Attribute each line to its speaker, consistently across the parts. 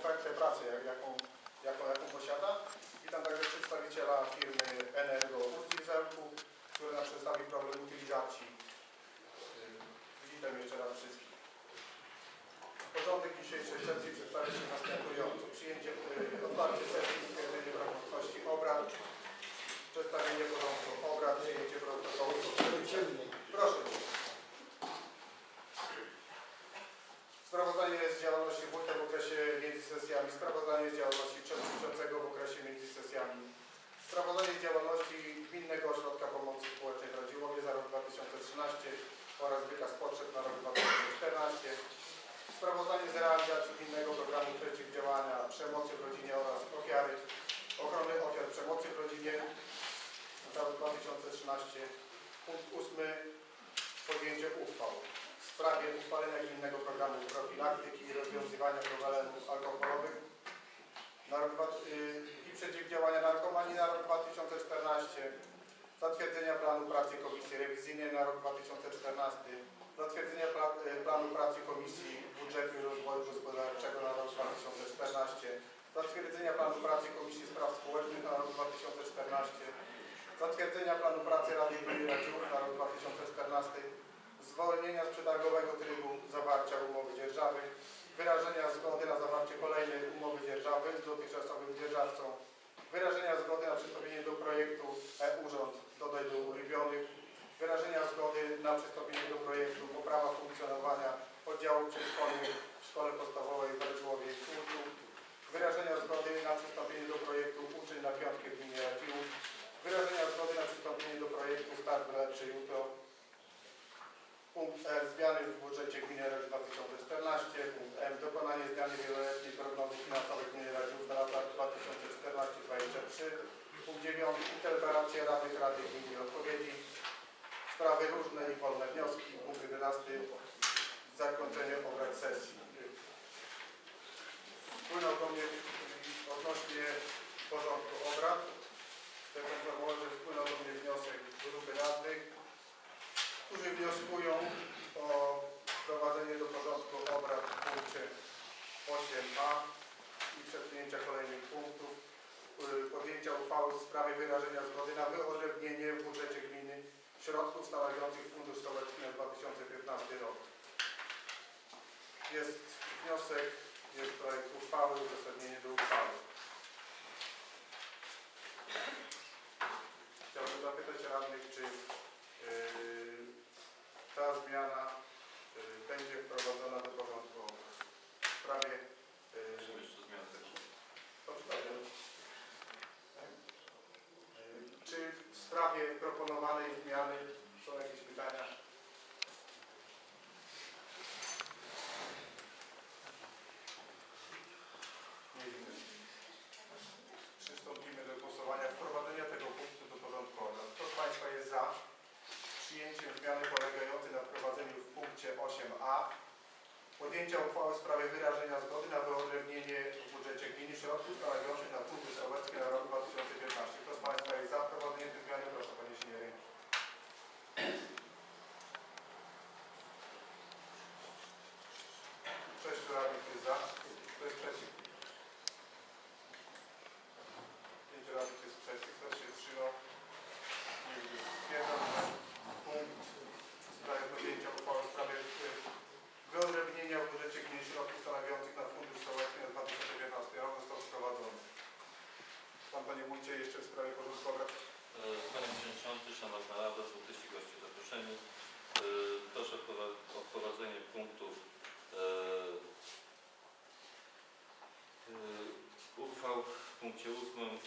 Speaker 1: ofertę pracy, jaką, jaką, jaką posiada. Witam także przedstawiciela firmy Energo Urcji Zelku, który nam przedstawi problem utylizacji. Y, Witam jeszcze raz wszystkich. Porządek dzisiejszej sesji przedstawia się następująco. Przyjęcie, y, otwarcie sesji, stwierdzenie prawomocności obrad, przedstawienie porządku obrad, przyjęcie protokołu. Proszę. Sprawozdanie z działalności WOŚP w okresie między sesjami. Sprawozdanie z działalności przewodniczącego w okresie między sesjami. Sprawozdanie z działalności Gminnego Ośrodka Pomocy Społecznej rewizyjnej na rok 2014, zatwierdzenie e, planu pracy Komisji Budżetu i Rozwoju Gospodarczego na rok 2014, zatwierdzenia planu pracy Komisji Spraw jest projekt uchwały, uzasadnienie do uchwały. uchwały w sprawie wyrażenia zgody na wyodrębnienie w budżecie gminy środków stanowiących
Speaker 2: чи усним ну,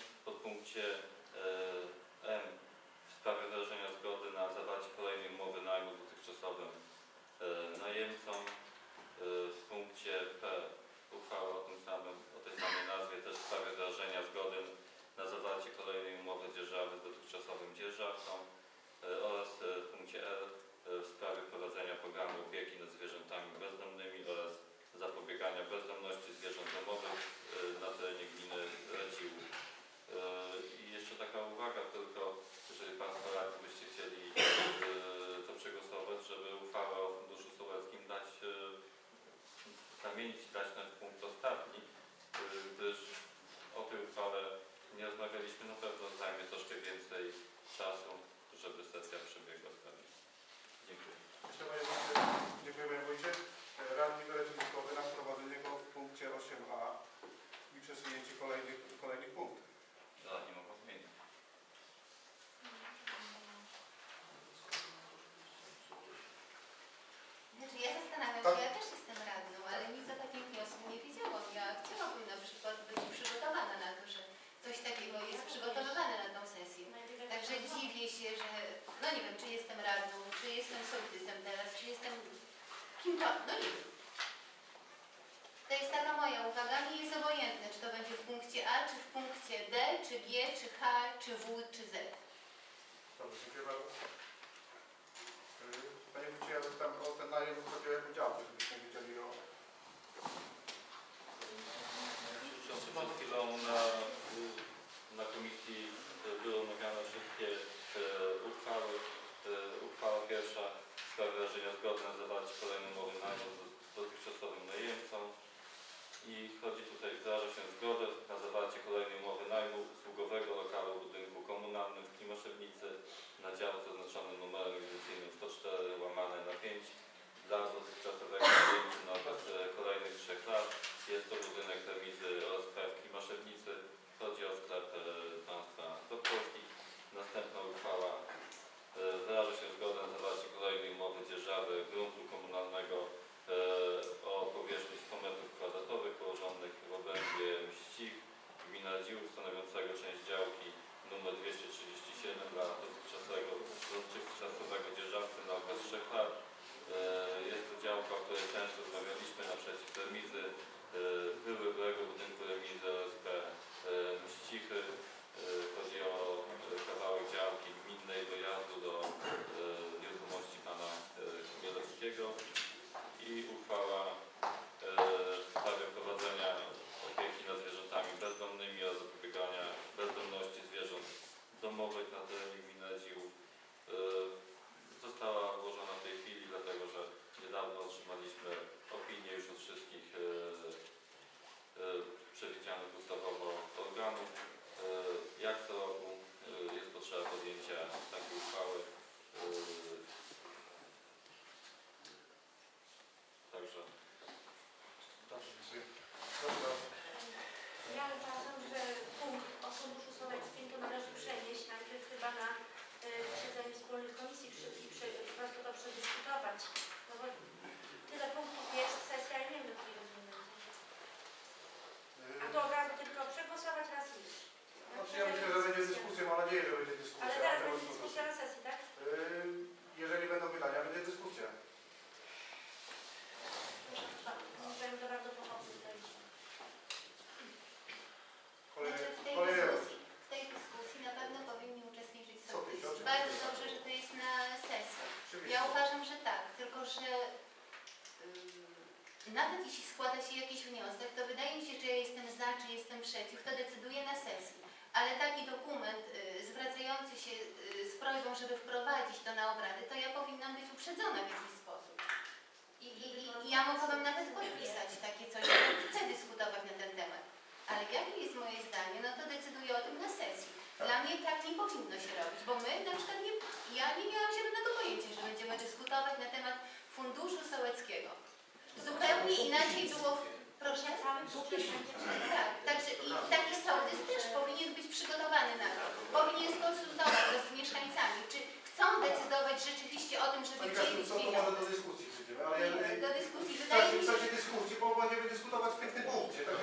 Speaker 2: będziemy dyskutować w
Speaker 1: pięknym punkcie, tak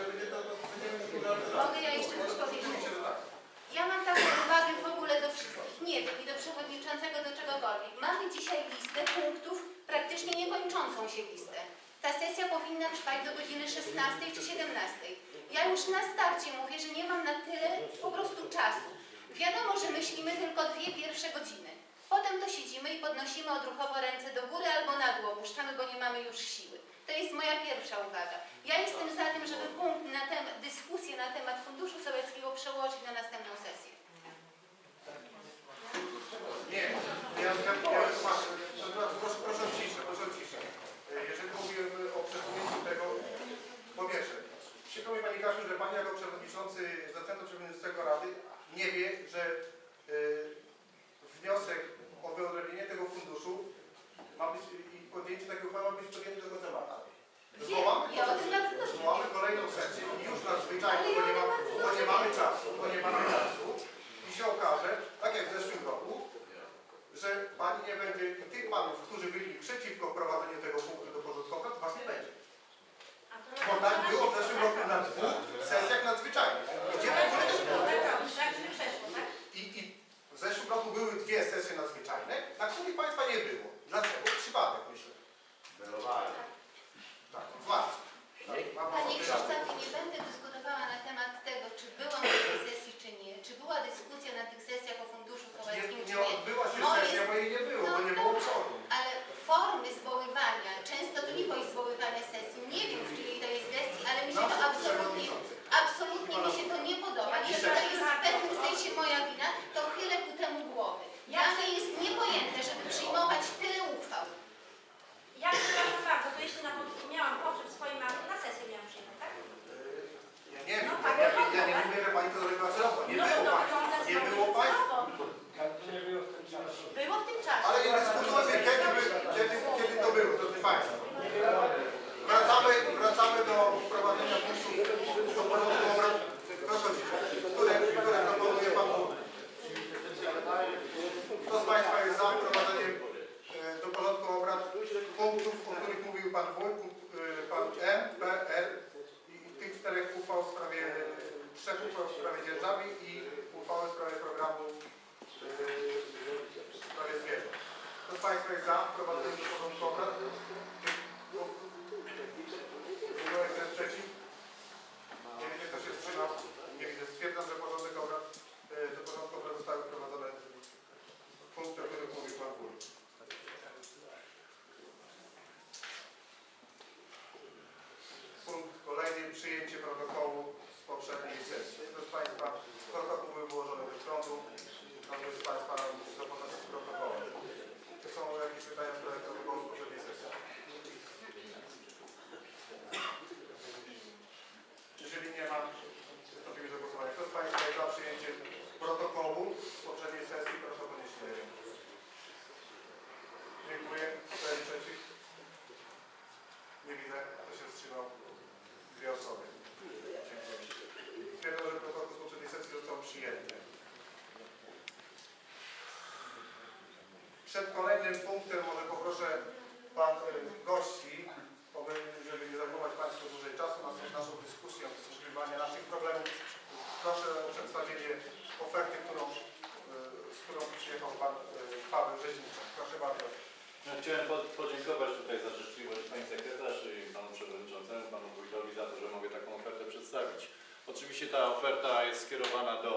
Speaker 2: Mogę ja jeszcze coś powiedzieć?
Speaker 1: Tak.
Speaker 2: Ja mam taką uwagę w ogóle do wszystkich, nie wiem, i do przewodniczącego, do czegokolwiek. Mamy dzisiaj listę punktów, praktycznie niekończącą się listę. Ta sesja powinna trwać do godziny 16 czy 17. Ja już na starcie mówię, że nie mam na tyle po prostu czasu. Wiadomo, że myślimy tylko dwie pierwsze godziny. Potem to siedzimy i podnosimy odruchowo ręce do góry albo na dół, opuszczamy, bo nie mamy już siły. To jest moja pierwsza uwaga. Ja jestem za tym, żeby punkt na temat, dyskusję na temat Funduszu Sowieckiego przełożyć na następną sesję.
Speaker 1: Nie, ja, ja, ja patrzę, proszę, proszę o ciszę, proszę ciszę. Jeżeli mówiłem o przesunięciu tego, po pierwsze, przykro mi Pani Kasiu, że Pani
Speaker 2: jako
Speaker 1: przewodniczący,
Speaker 2: zastępca przewodniczącego Rady nie
Speaker 1: wie, że y, mówił Pan punkt, e, Pan M, P, R i tych czterech uchwał w sprawie, trzech uchwał w sprawie dzierżawi i uchwały w sprawie programu e, w sprawie zwierząt. Kto z Państwa jest za wprowadzeniem Przyjęcie Przed kolejnym punktem może poproszę Pan y, gości, żeby nie zajmować Państwu dłużej czasu na naszą dyskusję, wysłuchiwanie naszych problemów. Proszę o przedstawienie oferty, którą, y, z którą przyjechał Pan y, Paweł Rzeźniczak. Proszę bardzo.
Speaker 3: Chciałem po, podziękować tutaj za życzliwość Pani Sekretarz i Panu Przewodniczącemu, Panu Wójtowi za to, że mogę taką ofertę przedstawić. Oczywiście ta oferta jest skierowana do,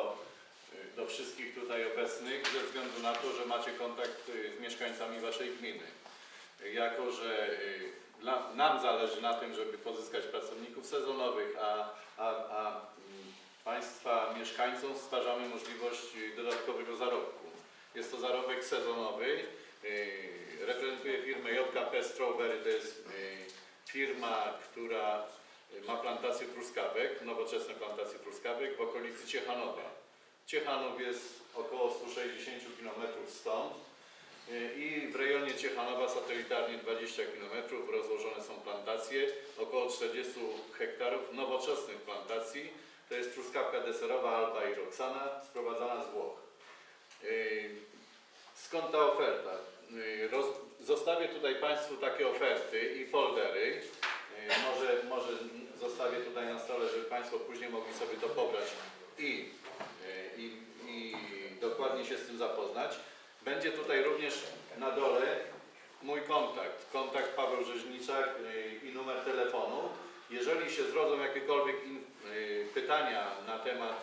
Speaker 3: do wszystkich tutaj obecnych ze względu na to, że macie kontakt y, z mieszkańcami Waszej gminy. Jako, że y, nam zależy na tym, żeby pozyskać pracowników sezonowych, a, a, a mm, Państwa mieszkańcom stwarzamy możliwość y, dodatkowego zarobku. Jest to zarobek sezonowy. Reprezentuję firmę JKP Strawberry, to jest firma, która ma plantację truskawek, nowoczesne plantacje truskawek w okolicy Ciechanowa. Ciechanów jest około 160 km stąd yy, i w rejonie Ciechanowa satelitarnie 20 km rozłożone są plantacje, około 40 hektarów nowoczesnych plantacji. To jest truskawka deserowa Alba i Roxana sprowadzana z Włoch. Yy, Skąd ta oferta? Yy, Roz, zostawię tutaj Państwu takie oferty i foldery. Może, może zostawię tutaj na stole, żeby Państwo później mogli sobie to pobrać i, i, i dokładnie się z tym zapoznać. Będzie tutaj również na dole mój kontakt, kontakt Paweł Rzeźniczak yy, i numer telefonu. Jeżeli się zrodzą jakiekolwiek yy, pytania na temat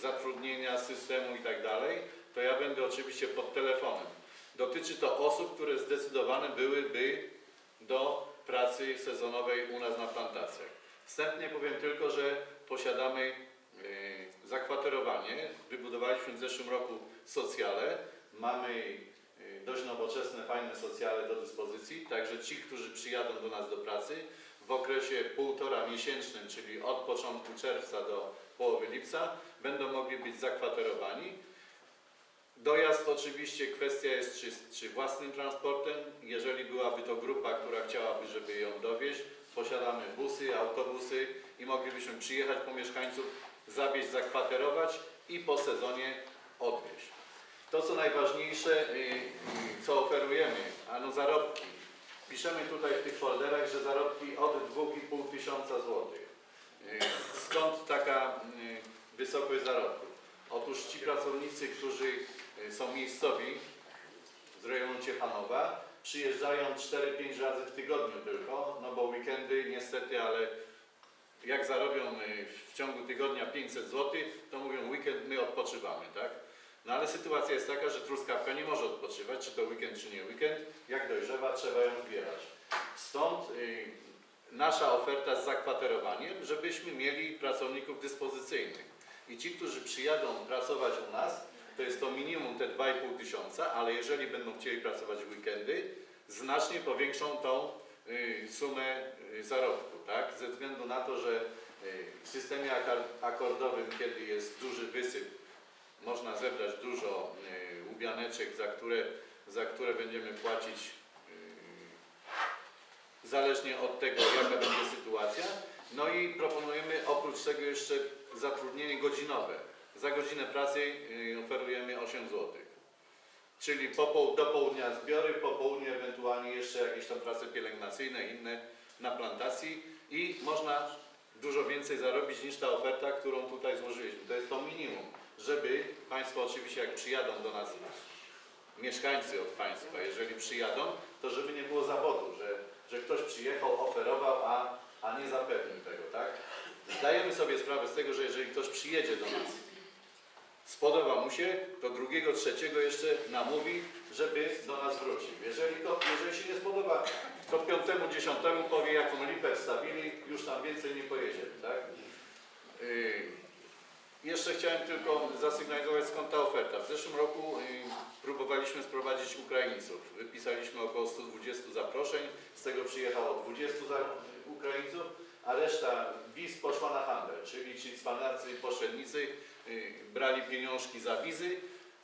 Speaker 3: zatrudnienia, systemu i tak dalej, to ja będę oczywiście pod telefonem. Dotyczy to osób, które zdecydowane byłyby do pracy sezonowej u nas na plantacjach. Wstępnie powiem tylko, że posiadamy zakwaterowanie. Wybudowaliśmy w zeszłym roku socjale. Mamy yy, dość nowoczesne, fajne socjale do dyspozycji, także ci, którzy przyjadą do nas do pracy, w okresie półtora miesięcznym, czyli od początku czerwca do połowy lipca, będą mogli być zakwaterowani. Dojazd oczywiście kwestia jest czy, czy własnym transportem, jeżeli byłaby to grupa, która chciałaby, żeby ją dowieźć, posiadamy busy, autobusy i moglibyśmy przyjechać po mieszkańców, zawieźć, zakwaterować i po sezonie odwieźć. To co najważniejsze, y, y, co oferujemy, ano zarobki. Piszemy tutaj w tych folderach, że zarobki od 2,5 tysiąca złotych. Y, Skąd taka wysokość zarobków? Otóż ci pracownicy, którzy są miejscowi z rejonu Ciechanowa, przyjeżdżają 4-5 razy w tygodniu tylko, no bo weekendy niestety, ale jak zarobią y, w ciągu tygodnia 500 zł, to mówią weekend my odpoczywamy, tak? No ale sytuacja jest taka, że truskawka nie może odpoczywać, czy to weekend, czy nie weekend. Jak dojrzewa, trzeba ją zbierać. Stąd y, nasza oferta z zakwaterowaniem, żebyśmy mieli pracowników dyspozycyjnych. I ci, którzy przyjadą pracować u nas, to jest to minimum te 2,5 tysiąca, ale jeżeli będą chcieli pracować w weekendy, znacznie powiększą tą sumę y, zarobku, tak? Ze względu na to, że y, w systemie akordowym, kiedy jest duży wysyp, można zebrać dużo y, łubianeczek, za które, za które będziemy płacić y, zależnie od tego, jaka będzie sytuacja. No i proponujemy oprócz tego jeszcze zatrudnienie godzinowe. Za godzinę pracy y, oferujemy 8 zł. Czyli po, do południa zbiory, po południu ewentualnie jeszcze jakieś tam prace pielęgnacyjne, inne na plantacji i można dużo więcej zarobić niż ta oferta, którą tutaj złożyliśmy. To jest to minimum, żeby Państwo oczywiście jak przyjadą do nas, mieszkańcy od Państwa, jeżeli przyjadą, to żeby nie było zawodu, że, że ktoś przyjechał, oferował, a, a nie zapewnił tego, tak? Zdajemy sobie sprawę z tego, że jeżeli ktoś przyjedzie do nas, spodoba mu się, to drugiego, trzeciego jeszcze namówi, żeby do nas wrócił. Jeżeli, to, jeżeli się nie spodoba, to piątemu, dziesiątemu powie, jaką lipę wstawili, już tam więcej nie pojedziemy, tak? Yy, jeszcze chciałem tylko zasygnalizować skąd ta oferta. W zeszłym roku yy, próbowaliśmy sprowadzić Ukraińców. Wypisaliśmy około 120 zaproszeń, z tego przyjechało 20 za Ukraińców, a reszta wiz poszła na handel, czyli ci cwaniacy pośrednicy yy, brali pieniążki za wizy,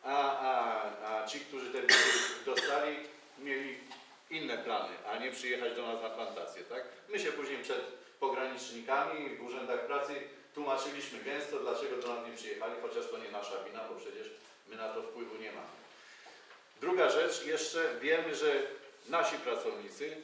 Speaker 3: a, a, a ci, którzy te wizy dostali, mieli inne plany, a nie przyjechać do nas na plantację, tak? My się później przed pogranicznikami w urzędach pracy tłumaczyliśmy gęsto, dlaczego do nas nie przyjechali, chociaż to nie nasza wina, bo przecież my na to wpływu nie mamy. Druga rzecz, jeszcze wiemy, że nasi pracownicy,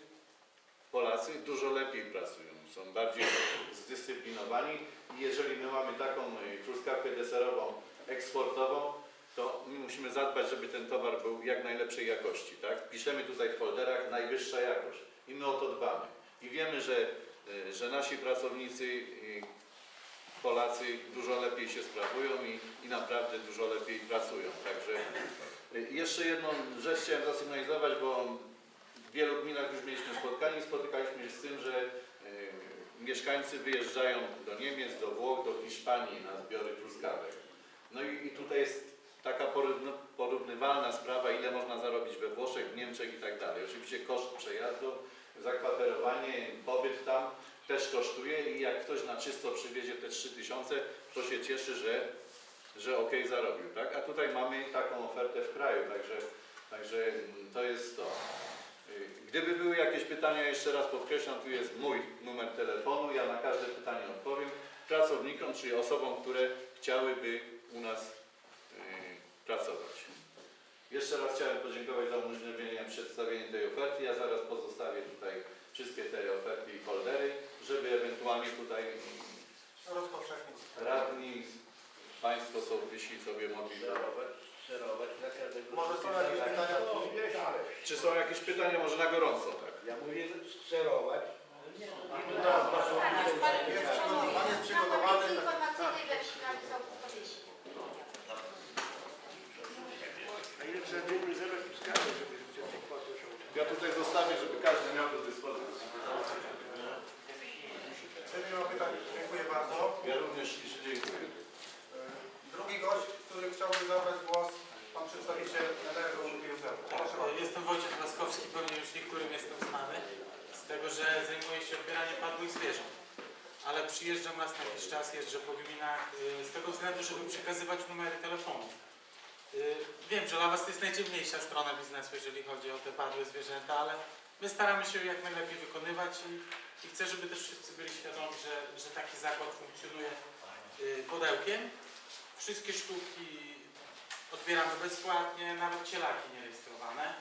Speaker 3: Polacy, dużo lepiej pracują, są bardziej zdyscyplinowani i jeżeli my mamy taką y, truskawkę deserową eksportową, to my musimy zadbać, żeby ten towar był jak najlepszej jakości, tak? Piszemy tutaj w folderach najwyższa jakość i my o to dbamy. I wiemy, że, y, że nasi pracownicy, y, Polacy dużo lepiej się sprawują i, i naprawdę dużo lepiej pracują. Także jeszcze jedną rzecz chciałem zasygnalizować, bo w wielu gminach już mieliśmy spotkanie i spotykaliśmy się z tym, że mieszkańcy wyjeżdżają do Niemiec, do Włoch, do Hiszpanii na zbiory truskawek. No i, i tutaj jest taka porównywalna sprawa, ile można zarobić we Włoszech, w Niemczech i tak dalej. Oczywiście koszt przejazdu, zakwaterowanie, pobyt tam też kosztuje i jak ktoś na czysto przywiezie te 3000, to się cieszy, że, że ok zarobił, tak? A tutaj mamy taką ofertę w kraju, także, także to jest Gdyby były jakieś pytania, jeszcze raz podkreślam, tu jest mój numer telefonu, ja na każde pytanie odpowiem pracownikom, czyli osobom, które chciałyby u nas y, pracować. Jeszcze raz chciałem podziękować za umożliwienie przedstawienia tej oferty. Ja zaraz pozostawię tutaj wszystkie te oferty i foldery, żeby ewentualnie tutaj
Speaker 1: Rozpowszechnić.
Speaker 3: radni, Państwo są wysi sobie mogli.
Speaker 4: Sterować na każdego.
Speaker 1: Może są jakieś pytania?
Speaker 3: Czy są jakieś pytania? Może na gorąco, tak?
Speaker 4: Ja mówię sterować.
Speaker 1: Pan jest przygotowany.
Speaker 5: Informacyjnej wersji na wysoką powiesi.
Speaker 4: A ile trzeba było zebrać wskazać, żeby ludzie tych osiągnąć?
Speaker 3: Ja tutaj zostawię, żeby każdy miał do dyspozycji.
Speaker 1: Czy nie ma pytań? Dziękuję bardzo.
Speaker 3: Ja również ślicznie dziękuję.
Speaker 1: Który chciałby zabrać głos, pan przedstawiciel Energo Muzeum. Proszę bardzo.
Speaker 6: Jestem Wojciech Laskowski, pewnie już niektórym jestem znany z tego, że zajmuję się odbieraniem padłych zwierząt. Ale przyjeżdżam raz na jakiś czas, jeżdżę po gminach y, z tego względu, żeby przekazywać numery telefonów. Y, Wiem, że dla Was to jest najdziemniejsza strona biznesu, jeżeli chodzi o te padłe zwierzęta, ale my staramy się jak najlepiej wykonywać i, i chcę, żeby też wszyscy byli świadomi, że, że taki zakład funkcjonuje y, pudełkiem. Wszystkie sztuki odbieramy bezpłatnie, nawet cielaki nierejestrowane.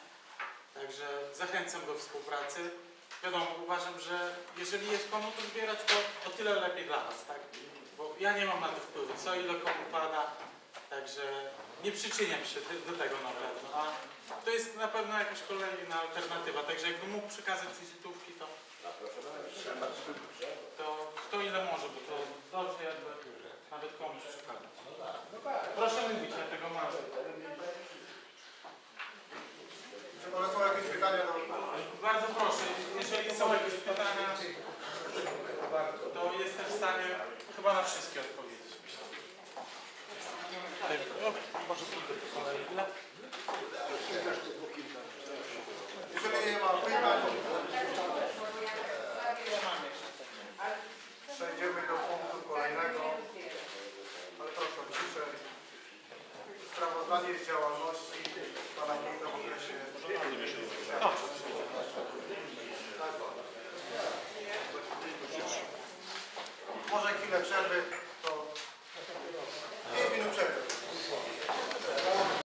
Speaker 6: Także zachęcam do współpracy. Wiadomo, uważam, że jeżeli jest komu to zbierać, to o tyle lepiej dla Was, tak? Bo ja nie mam na to wpływu, co ile komu pada, także nie przyczyniam się do, do tego na pewno. A to jest na pewno jakaś kolejna alternatywa, także jakbym mógł przekazać wizytówki, to, to kto ile może, bo to dobrze jakby nawet komuś przekazać. Proszę mówić, ja tego mam.
Speaker 1: Czy może są jakieś pytania do...
Speaker 6: Bardzo proszę, jeżeli są jakieś